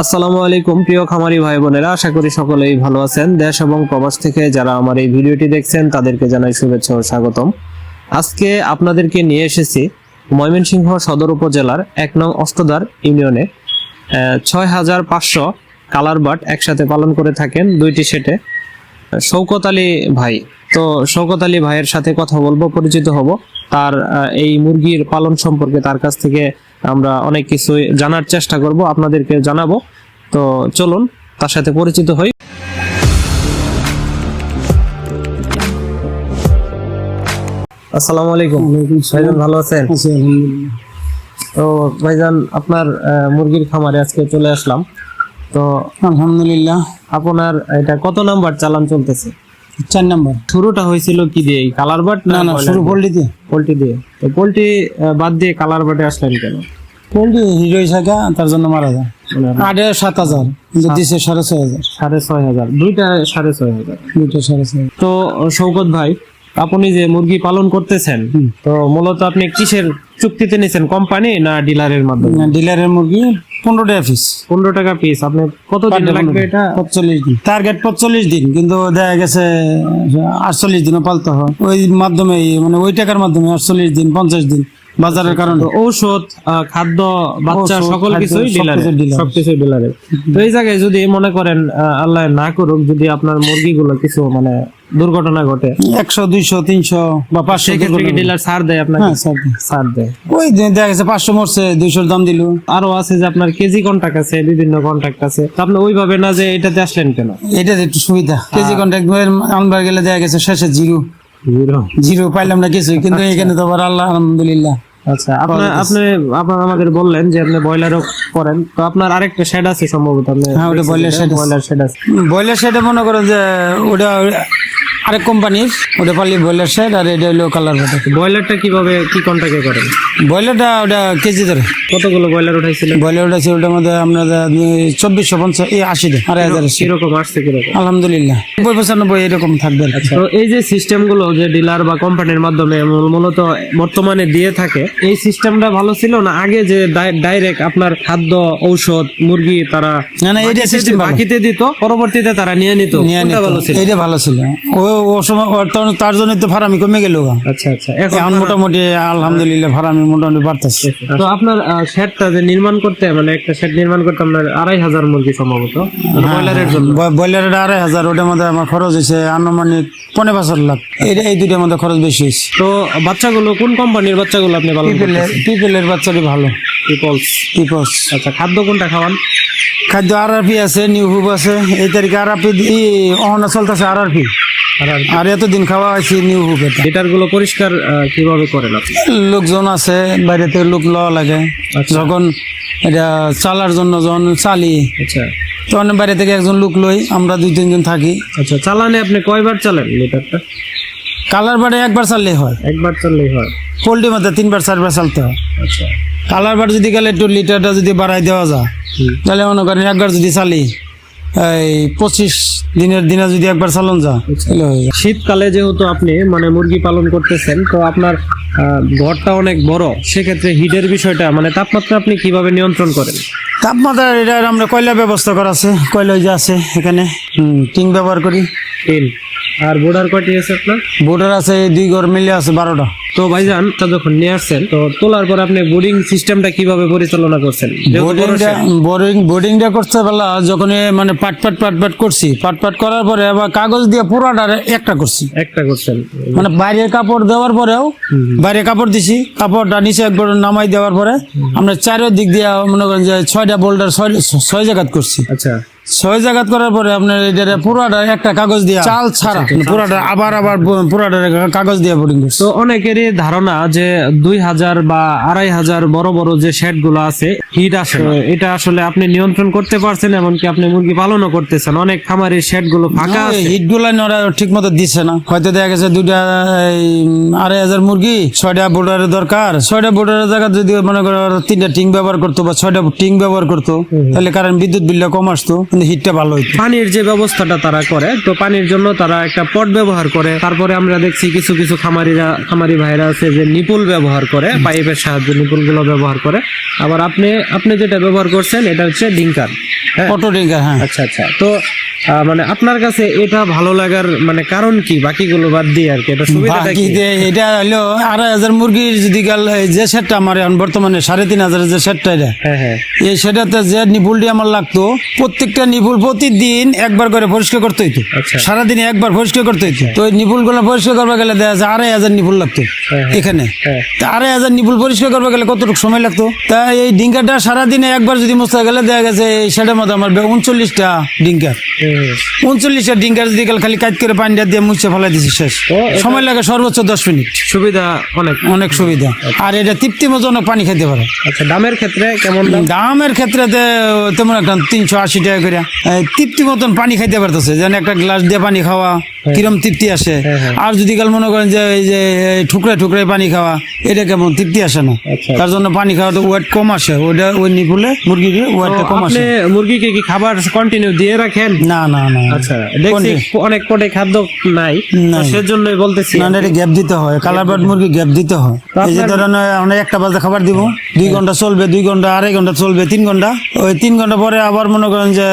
আসসালামু আলাইকুম, প্রিয় খামারি ভাই বোনেরা, আশা করি সকলেই ভালো আছেন। দেশ এবং প্রবাস থেকে যারা আমার এই ভিডিওটি দেখছেন, তাদেরকে জানাই শুভেচ্ছা ও স্বাগতম। আজকে আপনাদেরকে নিয়ে এসেছি ময়মনসিংহ সদর উপজেলার এক নং অষ্টদার ইউনিয়নে ছয় হাজার পাঁচশো কালার বাট একসাথে পালন করে থাকেন দুইটি সেটে, শৌকত আলী ভাই। তো শৌকত আলী ভাইয়ের সাথে কথা বলব, পরিচিত হব। তার এই মুরগির পালন সম্পর্কে তার কাছ থেকে আমরা অনেক কিছু জানার চেষ্টা করব আপনাদেরকে জানাব। তো চলুন তার সাথে পরিচিত হই। আসসালামু। আলাইকুম ভাইজান ভালো আছেন? তো ভাইজান আপনার মুরগির খামারে আজকে চলে আসলাম। তো আলহামদুলিল্লাহ। আপনার এটা কত নাম্বার চালান চলতেছে? চার নম্বর। শুরুটা হয়েছিল কি দিয়ে? কালার বাট না না শুরু দিয়ে। পোল্ট্রি দিয়ে। তো পোল্ট্রি বাদ দিয়ে কালার বাটে আসলেন কেন? পোল্ট্রি হিরো থাকা তার জন্য মারা যায়। আট সাত হাজার কিন্তু দিছে সাড়ে ছয় হাজার। সাড়ে ছয় হাজার। দুইটা সাড়ে ছয় হাজার। দুইটা সাড়ে ছয় তো শৌকত ভাই আপনি যে মুরগি পালন করতেছেন তো মূলত আপনি কিসের চুক্তিতে নিছেন কোম্পানি না ডিলারের মাধ্যমে? ডিলারের মুরগি পনেরো টাকা পিস পনেরো টাকা পিস আপনি কত দিন লাগবে এটা? পঁচল্লিশ দিন। টার্গেট পঁচল্লিশ দিন কিন্তু দেখা গেছে আটচল্লিশ দিনও পালতে হয়। ওই মাধ্যমে মানে ওই টাকার মাধ্যমে আটচল্লিশ দিন পঞ্চাশ দিন বাজারের কারণে। ঔষধ খাদ্য বাচ্চা সকল কিছুই সবকিছু ডিলারে। সবকিছুই ডিলারে। তো এই জায়গায় যদি মনে করেন আল্লাহ না করুক যদি আপনার মুরগিগুলো কিছু মানে দুর্ঘটনা ঘটে। একশো দুইশো তিনশো বা পাঁচশো ডিলার ছাড় দেয় আপনাকে? হ্যাঁ ছাড় দেয়। ওই দেখা গেছে পাঁচশো মরছে দুইশোর দাম দিল। আরও আছে যে আপনার কেজি কন্টাক্ট আছে বিভিন্ন কন্ট্রাক্ট আছে। আপনি ওইভাবে না যে এটাতে আসলেন কেন? এটা একটু সুবিধা। কেজি কন্ট্রাক্ট আনবার গেলে দেখা গেছে শেষে জিরো। জিরো? জিরো পাইলাম না কিছুই কিন্তু এখানে তো আবার আল্লাহ আলহামদুলিল্লাহ। আচ্ছা আপনার আপনি আপনার আমাদের বললেন যে আপনি বয়লারও করেন। তো আপনার আরেকটা শেড আছে সম্ভবত আপনি হ্যাঁ, ওটা আছে। বয়লার শেড আছে। বয়লার সেটা মনে করো যে ওটা আরেক কোম্পানির ওটা পারলি বয়লার সেট আর এটা হলো কালার ওটা বয়লারটা কীভাবে কি কন্টাক্টে করেন বয়লারটা ওটা কেজি ধরে। কতগুলো ব্রয়লার উঠাইছিলেন? ব্রয়লার ছিল ওটার মধ্যে আপনার চব্বিশশো পঞ্চাশ এই আশি দেয় আড়াই হাজার আশি। কীরকম আসছে কীরকম? আলহামদুলিল্লাহ। নব্বই পঁচানব্বই এরকম থাকবে তো এই যে সিস্টেমগুলো যে ডিলার বা কোম্পানির মাধ্যমে মূলত বর্তমানে দিয়ে থাকে এই সিস্টেমটা ভালো ছিল না আগে যে ডাইরেক্ট আপনার খাদ্য ঔষধ মুরগি তারা না না এটা সিস্টেম বাকিতে দিত পরবর্তীতে তারা নিয়ে নিত নিয়ে নিত। ভালো ছিল? এইটা ভালো ছিল। ও ও সময় তার জন্য তো ফারামি কমে গেল আচ্ছা আচ্ছা। এখন মোটামুটি আলহামদুলিল্লাহ ফারামি মোটামুটি বাড়তেছে। তো আপনার শেডটা যে নির্মাণ করতে মানে একটা শেড নির্মাণ করতে আপনার আড়াই হাজার মুরগি সম্ভবত ব্রয়লারের জন্য। ব্রয়লারের আড়াই হাজার ওটার মধ্যে আমার খরচ হয়েছে আনুমানিক পনেরো বছর লাখ। এই এই দুইটার মধ্যে খরচ বেশি হয়েছে। তো বাচ্চাগুলো কোন কোম্পানির বাচ্চাগুলো আপনি করেন পিপেলের বাচ্চাটি ভালো। পিপলস। পিপস আচ্ছা খাদ্য কোনটা খাওয়ান? খাদ্য আরআরপি আছে নিউ হুব আছে। এই তারিখে আরআরপি অহনা চলতেছে আরআরপি। আর আর আর এতদিন খাওয়া হয়েছে নিউ হুব এটা। গুলো পরিষ্কার কীভাবে করেন আপনি? লোকজন আছে বাইরে থেকে লোক লওয়া লাগে। যখন এটা চালার জন্য যখন চালি আচ্ছা। তখন বাইরে থেকে একজন লোক লই আমরা দুই তিনজন থাকি। আচ্ছা চালানে আপনি কয়বার চালান লিটারটা কালার বাড়ে একবার চাললেই হয়। একবার চাললেই হয়। পোল্ট্রির মধ্যে তিনবার চারবার চালতে হয়। আচ্ছা। কালার বার যদি গেলে একটু লিটারটা যদি বাড়াই দেওয়া যায় তাহলে মনে করেন একবার যদি চালি এই পঁচিশ দিনের দিনে যদি একবার চালন যা। শীতকালে যেহেতু আপনি মানে মুরগি পালন করতেছেন তো আপনার আহ, ঘরটা অনেক বড় সেক্ষেত্রে হিটের বিষয়টা মানে তাপমাত্রা আপনি কীভাবে নিয়ন্ত্রণ করেন? তাপমাত্রা এটা আমরা কয়লা ব্যবস্থা করা আছে কয়লা যে আছে এখানে টিন টিং ব্যবহার করি। তিন আর বোর্ডার কয়টি আছে আপনার? বোর্ডার আছে দুই ঘর মিলে আছে বারোটা। তো ভাইজান তা যখন নিয়ে আসছেন তো তোলার পর আপনি বোর্ডিং সিস্টেমটা কীভাবে পরিচালনা করছেন? বোর্ডিংটা বোর্ডিং বোর্ডিংটা করতে বেলা যখন মানে পাট পাট পাট পাট করছি পাট পাট করার পরে আবার কাগজ দিয়ে পুরাটা একটা করছি। একটা করছেন। মানে বাইরে কাপড় দেওয়ার পরেও বাইরে কাপড় দিছি কাপড়টা নিচে একবার নামাই দেওয়ার পরে আমরা চারিদিক দিয়ে মনে করেন যে ছয়টা বোল্ডার ছয় ছয় জায়গাত করছি। আচ্ছা। ছয় জায়গাত করার পরে আপনার এটা পুরাটা একটা কাগজ দিয়ে চাল ছাড়া। পুরাটা আবার আবার পুরাটা কাগজ দিয়ে বোর্ডিং করছি। তো অনেকেরই ধারণা যে দুই হাজার বা আড়াই হাজার বড় বড় যে শেডগুলো আছে হিট আসে এটা আসলে আপনি নিয়ন্ত্রণ করতে পারছেন এমনকি আপনি মুরগি পালনও করতেছেন। অনেক খামারের শেডগুলো ফাঁকা হিটগুলা ওরা ঠিক মতো দিচ্ছে না। হয়তো দেখা গেছে দুইটা আড়াই হাজার মুরগি ছয়টা বোর্ডারের দরকার। ছয়টা বোর্ডারের জায়গা যদি মনে করো তিনটা টিং ব্যবহার করতো বা ছয়টা টিং ব্যবহার করতো তাহলে কারণ বিদ্যুৎ বিলটা কম আসতো। হিটটা ভালো হইতো। পানির যে ব্যবস্থাটা তারা করে তো পানির জন্য তারা একটা পট ব্যবহার করে। তারপরে আমরা দেখছি কিছু কিছু খামারিরা খামারি ভাইরা আছে যে নিপুল ব্যবহার করে পাইপের সাহায্যে নিপুলগুলো ব্যবহার করে। আবার আপনি আপনি যেটা ব্যবহার করছেন এটা হচ্ছে ডিঙ্কার অটো ডিঙ্কার হ্যাঁ। আচ্ছা আচ্ছা। তো মানে আপনার কাছে এটা ভালো লাগার মানে কারণ কি? বাকিগুলো বাদ দিয়ে আর কি এটা সুবিধাটা বাকি কি এটা হলো আড়াই হাজার মুরগির যদি গেল যে সেটটা আমার এখন বর্তমানে সাড়ে তিন হাজারের যে সেটটা এটা হ্যাঁ হ্যাঁ। এই সেটাতে যে নিপুলটি আমার লাগতো প্রত্যেকটা নিপুল প্রতিদিন একবার করে পরিষ্কার করতে হইতো। আচ্ছা। সারাদিনে একবার পরিষ্কার করতে হইতো। তো ওই নিপুলগুলো পরিষ্কার করবে গেলে দেখা যাচ্ছে আড়াই হাজার নিপুল লাগতো। এখানে? হ্যাঁ। তা আড়াই হাজার নিপুল পরিষ্কার করবে গেলে কতটুকু সময় লাগতো? তা এই ডিঙ্কারটা সারাদিনে একবার যদি মুছতে গেলে দেখা গেছে এই সেটার মধ্যে আমার উনচল্লিশটা ডিঙ্কার। উনচল্লিশটা ডিঙ্কার যদি গেলে খালি কাজ করে পানিটা দিয়ে মুছে ফেলাই দিছি শেষ। সময় লাগে সর্বোচ্চ দশ মিনিট। সুবিধা অনেক। অনেক সুবিধা। আর এটা তৃপ্তিমজনক পানি খেতে পারে। আচ্ছা দামের ক্ষেত্রে কেমন দামের ক্ষেত্রে তেমন একটা তিনশো আশি টাকা করে। তৃপ্তি মতন পানি খাইতে পারতেছে। যেন একটা গ্লাস দিয়ে পানি খাওয়া কিরম তৃপ্তি আসে। হ্যাঁ, হ্যাঁ। আর যদি কাল মনে করেন যে এই যে এই ঠুকরে ঠুকরে পানি খাওয়া এটা কেমন? তৃপ্তি আসে না। আচ্ছা। তার জন্য পানি খাওয়াটা ওয়েট কম আসে। ওইটা ওই নিপুলে মুরগির তো ওয়েটটা কম আসে। মুরগিকে কি খাবার কন্টিনিউ দিয়ে রাখেন? না না না। আচ্ছা দেখছি অনেক পটে খাদ্য নাই তো নাই। সেজন্যই বলতেছি। না এটা গ্যাপ দিতে হয়। কালার বার্ড মুরগি গ্যাপ দিতে হয়। এই যে ধরেন আমরা একটা বাজে খাবার দিব দুই ঘণ্টা চলবে দুই ঘণ্টা আড়াই ঘণ্টা চলবে তিন ঘণ্টা। ওই তিন ঘণ্টা পরে আবার মনে করেন যে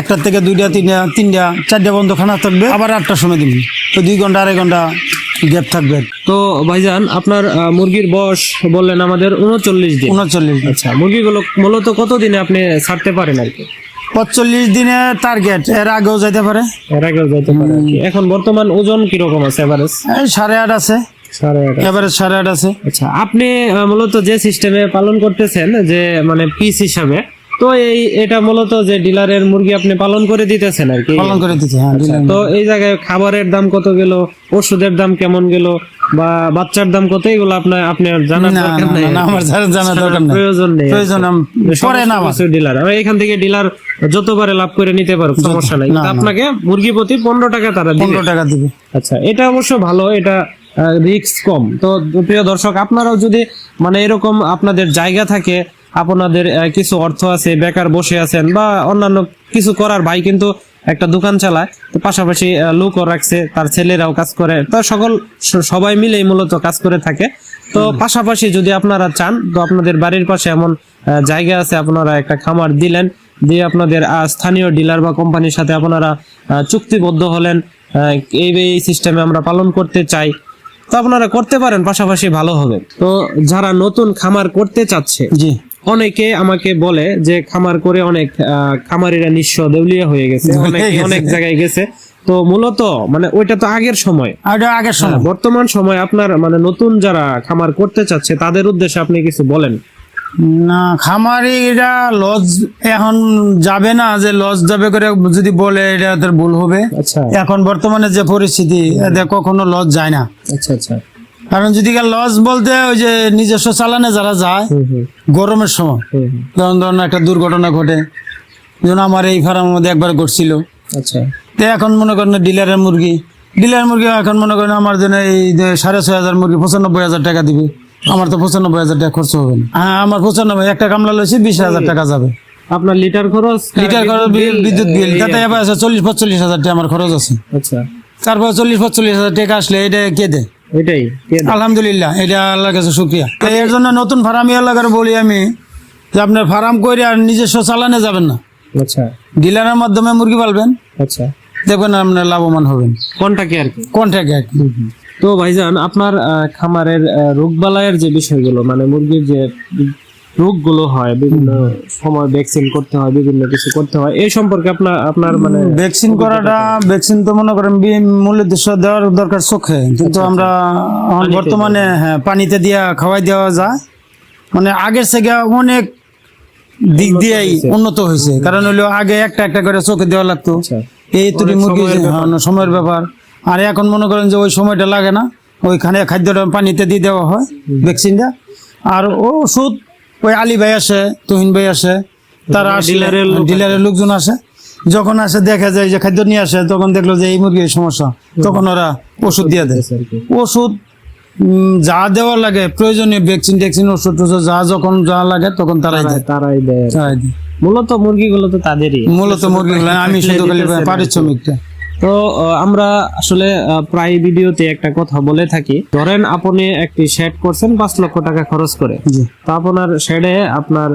একটা থেকে দুইটা তিনটা তিনটা চারটা বন্ধ খানা থাকবে। আবার আটটার সময় দিবেন তো দুই ঘণ্টা আড়াই ঘণ্টা গ্যাপ থাকবে। তো ভাইজান আপনার মুরগির বয়স বললেন আমাদের উনচল্লিশ দিন। উনচল্লিশ আচ্ছা মুরগিগুলো মূলত কতদিনে আপনি ছাড়তে পারেন আর কি? পঁচল্লিশ দিনে টার্গেট এর আগেও যাইতে পারে। এর আগেও যাইতে পারে। এখন বর্তমান ওজন কীরকম আছে এভারেজ সাড়ে আট আছে। সাড়ে আট এবারে সাড়ে আট আছে। আচ্ছা আপনি মূলত যে সিস্টেমে পালন করতেছেন যে মানে পিস হিসাবে তো এই এটা মূলত যে ডিলারের মুরগি আপনি পালন করে দিতেছেন আর কি? পালন করে দিতে হ্যাঁ তো এই জায়গায় খাবারের দাম কত গেল? ওষুধের দাম কেমন গেল? বা বাচ্চার দাম কত? এগুলো আপনার আপনার জানার দরকার নেই। না, আমার জানার- জানার দরকার নেই। প্রয়োজন নেই প্রয়োজন পরে না আমার। ডিলার এখান থেকে ডিলার যতবারে লাভ করে নিতে পারুক সমস্যা নাই। আপনাকে মুরগি প্রতি পনেরো টাকা তারা দিবে। পনেরো টাকা দিবে। আচ্ছা এটা অবশ্য ভালো এটা রিস্ক কম। তো প্রিয় দর্শক আপনারাও যদি মানে এরকম আপনাদের জায়গা থাকে আপনাদের কিছু অর্থ আছে বেকার বসে আছেন বা অন্যান্য কিছু করার ভাই কিন্তু একটা দোকান চালায় তো পাশাপাশি লোকও রাখছে তার ছেলেরাও কাজ করে তো সকল সবাই মিলেই মূলত কাজ করে থাকে। তো পাশাপাশি যদি আপনারা চান তো আপনাদের বাড়ির পাশে এমন জায়গা আছে আপনারা একটা খামার দিলেন দিয়ে আপনাদের স্থানীয় ডিলার বা কোম্পানির সাথে আপনারা চুক্তিবদ্ধ হলেন এই এই সিস্টেমে আমরা পালন করতে চাই তো আপনারা করতে পারেন পাশাপাশি ভালো হবে। তো যারা নতুন খামার করতে চাচ্ছে জি। অনেকে আমাকে বলে যে খামার করে অনেক খামারিরা নিঃস্ব দেউলিয়া হয়ে গেছে অনেক অনেক জায়গায় গেছে। তো মূলত মানে ওইটা তো আগের সময়। আগের সময়। বর্তমান সময় আপনার মানে নতুন যারা খামার করতে চাচ্ছে তাদের উদ্দেশ্যে আপনি কিছু বলেন। না খামারিরা লজ এখন যাবে না যে লজ যাবে করে যদি বলে এটা ভুল হবে। আচ্ছা। এখন বর্তমানে যে পরিস্থিতি কখনো লজ যায় না। আচ্ছা আচ্ছা। কারণ যদি লজ বলতে ওই যে নিজস্ব চালানে যারা যায় গরমের সময়। যেমন ধরুন একটা দুর্ঘটনা ঘটে যেমন আমার এই ফার্মের মধ্যে একবার ঘটছিল। আচ্ছা। তো এখন মনে করেন ডিলারের মুরগি ডিলার মুরগি এখন মনে করেন আমার জন্য এই যে সাড়ে ছয় হাজার মুরগি পঁচানব্বই হাজার টাকা দিবে। আমার তো পঁচানব্বই হাজার টাকা খরচ হবে না। হ্যাঁ আমার পঁচানব্বই একটা কামলা লইছি বিশ হাজার টাকা যাবে। আপনার লিটার খরচ লিটার খরচ বিল বিদ্যুৎ বিল। তাতে এবার আছে চল্লিশ পঁচল্লিশ হাজার টাকা আমার খরচ আছে। আচ্ছা। তারপর চল্লিশ পঁচল্লিশ হাজার টাকা আসলে এটা কে দেয়? এটাই? আলহামদুলিল্লাহ এটা আল্লাহর কাছে শুক্রিয়া। এর জন্য নতুন ফার্মি এলাকার বলি আমি যে আপনার ফার্ম করে আর নিজস্ব চালানে যাবেন না। আচ্ছা। ডিলারের মাধ্যমে মুরগি পালবেন। আচ্ছা। দেখবেন আপনার লাভবান হবেন। কোনটা আর কি? কন্ট্যাক্ট আর কি? তো ভাইজান আপনার আহ, খামারের রোগবালায়ের যে বিষয়গুলো মানে মুরগির যে রোগগুলো হয় বিভিন্ন সময় ভ্যাকসিন করতে হয় বিভিন্ন কিছু করতে হয়। এই সম্পর্কে আপনার আপনার মানে ভ্যাকসিন করাটা ভ্যাকসিন তো মনে করেন মূল উদ্দেশ্য দেওয়ার দরকার চোখে। কিন্তু আমরা বর্তমানে হ্যাঁ পানিতে দিয়া খাওয়াই দেওয়া যায়। মানে আগের থেকে অনেক দিক দিয়েই উন্নত হয়েছে। কারণ হলো আগে একটা একটা করে চোখে দেওয়া লাগতো। আচ্ছা। এই তুলি মুরগি সময়ের হ্যাঁ, সময়ের ব্যাপার। আর এখন মনে করেন যে ওই সময়টা লাগে না। ওইখানে খাদ্যটা পানিতে দিয়ে দেওয়া হয় ভ্যাকসিনটা আর ওষুধ ওই আলী ভাই আসে তুহিন ভাই আসে তারা ডিলারের ডিলারের লোকজন আসে। যখন আসে দেখা যায় যে খাদ্য নিয়ে আসে তখন দেখল যে এই মুরগির সমস্যা। তখন ওরা ওষুধ দিয়ে দেয়। ওষুধ যা দেওয়া লাগে প্রয়োজনীয় ভ্যাকসিন ট্যাকসিন ওষুধ টষুধ যা যখন যা লাগে তখন তারাই দেয়। তারাই দেয় মূলত মুরগিগুলো তো তাদেরই। মূলত মুরগিগুলো আমি শুধু খালি। পারিশ্রমিকটা। তো আমরা আসলে প্রায় ভিডিওতে একটা কথা বলে থাকি। ধরেন আপনি একটি শেড করছেন পাঁচ লক্ষ টাকা খরচ করে। তো আপনার শেডে আপনার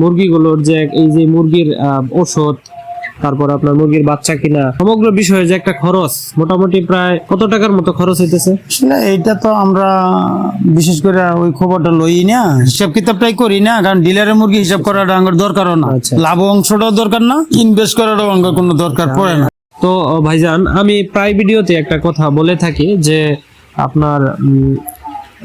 মুরগিগুলোর যে এই যে মুরগির ওষুধ তারপর আপনার মুরগির বাচ্চা কিনা সমগ্র বিষয়ে যে একটা খরচ মোটামুটি প্রায় কত টাকার মতো খরচ হইতেছে? আসলে এইটা তো আমরা বিশেষ করে ওই খবরটা লই না হিসাব কিতাবটাই করি না কারণ ডিলারের মুরগি হিসাব করাটা আমার দরকারও না। আচ্ছা। লাভ অংশটাও দরকার না ইনভেস্ট করাটাও আমার কোনো দরকার পড়ে না। তো ভাইজান আমি প্রায় ভিডিওতে একটা কথা বলে থাকি যে আপনার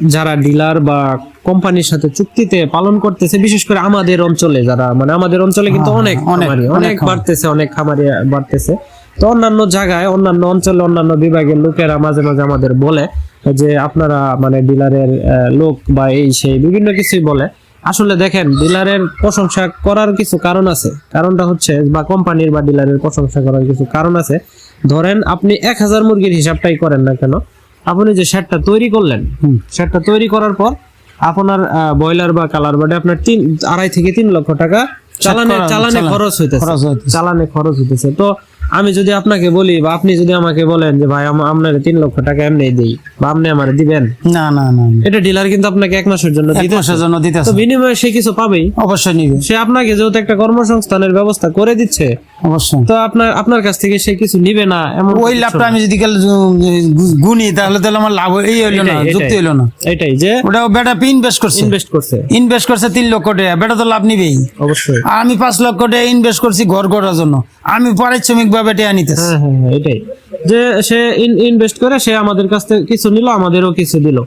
যারা ডিলার বা কোম্পানির সাথে চুক্তিতে পালন করতেছে বিশেষ করে আমাদের অঞ্চলে যারা মানে আমাদের অঞ্চলে কিন্তু অনেক হ্যাঁ, খামারি অনেক অনেক বাড়তেছে অনেক খামারি বাড়তেছে। তো অন্যান্য জায়গায় অন্যান্য অঞ্চলে অন্যান্য বিভাগের লোকেরা মাঝে মাঝে আমাদের বলে যে আপনারা মানে ডিলারের লোক বা এই সেই বিভিন্ন কিছুই বলে। আসলে দেখেন ডিলারের প্রশংসা করার কিছু কারণ আছে। কারণটা হচ্ছে বা কোম্পানির বা ডিলারের প্রশংসা করার কিছু কারণ আছে। ধরেন আপনি এক হাজার মুরগির হিসাবটাই করেন না কেন? আপনি যে শেডটা তৈরি করলেন হুম। শেডটা তৈরি করার পর আপনার ব্রয়লার বা কালার বার্ডে আপনার তিন আড়াই থেকে তিন লক্ষ টাকা চালানে চালানে খরচ হইতেছে। চালানে খরচ হইতেছে। তো আমি যদি আপনাকে বলি বা আপনি যদি আমাকে বলেন যে ভাই আপনার তিন লক্ষ টাকা এমনি দিই বা আপনি আমার দিবেন? না না না। এটা ডিলার কিন্তু আপনাকে এক মাসের জন্য এক দিতে মাসের জন্য দিতে বিনিময়ে সে কিছু পাবেই। অবশ্যই নিবে। সে আপনাকে যেহেতু একটা কর্মসংস্থানের ব্যবস্থা করে দিচ্ছে অবশ্যই। তো আপনার আপনার কাছ থেকে সে কিছু নিবে না এমন ওই লাভটা আমি যদি কাল গুনি তাহলে তাহলে আমার লাভ এই হইল না। যুক্তি হইল না। এটাই যে ওটা বেটা ইনভেস্ট করছে। ইনভেস্ট করছে। ইনভেস্ট করছে তিন লক্ষ টাকা বেটা তো লাভ নিবেই। অবশ্যই। আর আমি পাঁচ লক্ষ টাকা ইনভেস্ট করছি ঘর করার জন্য। আমি পারিশ্রমিক ভাবে টাকা নিতেছি। হ্যাঁ হ্যাঁ হ্যাঁ, এটাই। যে সে ইনভেস্ট করে সে আমাদের কাছ থেকে কিছু নিল আমাদেরও কিছু দিল।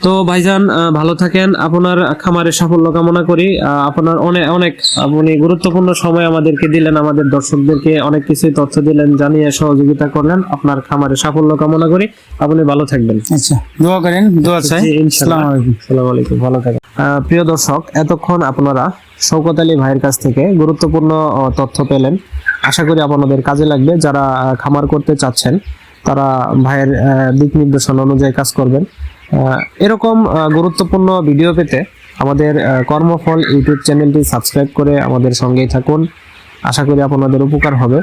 তো ভাইজান ভালো থাকেন। আপনার খামারের সাফল্য কামনা করি। আপনার অনেক অনেক আপনি গুরুত্বপূর্ণ সময় আমাদেরকে দিলেন আমাদের দর্শকদেরকে অনেক কিছুই তথ্য দিলেন জানিয়ে সহযোগিতা করলেন। আপনার খামারের সাফল্য কামনা করি। আপনি ভালো থাকবেন। আচ্ছা দোয়া করেন দোয়া চাই। আসসালামু আলাইকুম। আসসালামু আলাইকুম ভালো থাকেন। আহ, প্রিয় দর্শক এতক্ষণ আপনারা শৌকত আলী ভাইয়ের কাছ থেকে গুরুত্বপূর্ণ তথ্য পেলেন। আশা করি আপনাদের কাজে লাগবে। যারা খামার করতে চাচ্ছেন তারা ভাইয়ের দিক নির্দেশনা অনুযায়ী কাজ করবেন। এরকম গুরুত্বপূর্ণ ভিডিও পেতে আমাদের কর্মফল ইউটিউব চ্যানেলটি সাবস্ক্রাইব করে আমাদের সঙ্গেই থাকুন। আশা করি আপনাদের উপকার হবে।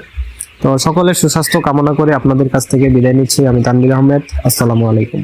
তো সকলের সুস্বাস্থ্য কামনা করে আপনাদের কাছ থেকে বিদায় নিচ্ছি। আমি তানবির আহমেদ। আসসালামু আলাইকুম।